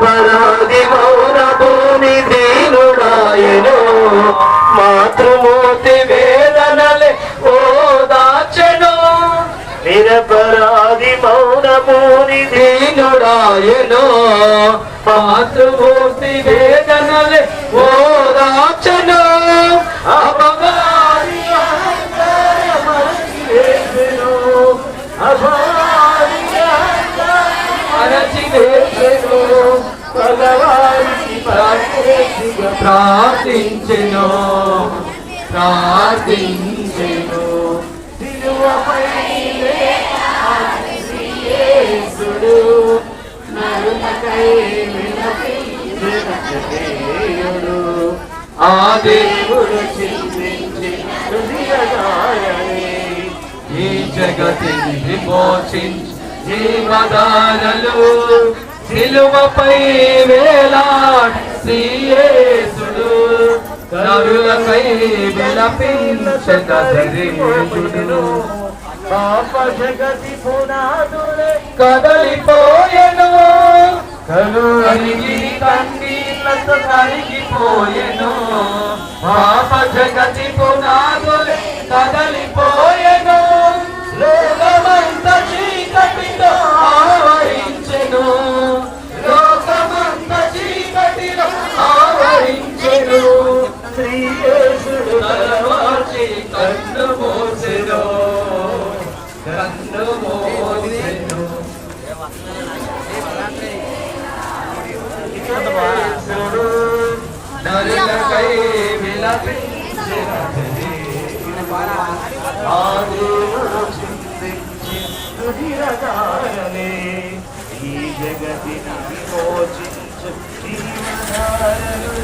పరాది మౌన భూమి దీనుడాయను మాతృమూర్తి వేదనలే ఓ ఓదాచను నిరపరాది మౌన భూమి దీనుడాయను మాతృమూర్తి వేదనలే ఓ ప్రార్థించెను. ప్రార్థించెను. సిలువపై యేసుడు నరులకై విలపించెను ఆ దేవుడు చింతించి హృదయగాయని ఈ జగతిని విమోచించి జీవదానలు. నిలువపై వేలాడి శ్రీయేసుడు నరులకై విలపించదరిముడు పాప జగతి పునాదులే కదలిపోయెను. కలుగలిగి కన్నీళ్ళతో కరిగిపోయెను. పాప జగతి పునాదులే కదలి కన్ను మోసెను కన్ను మోసెను నరులకై విలపించినది ఆ ఈ జగతిని విమోచించు జీవధారలు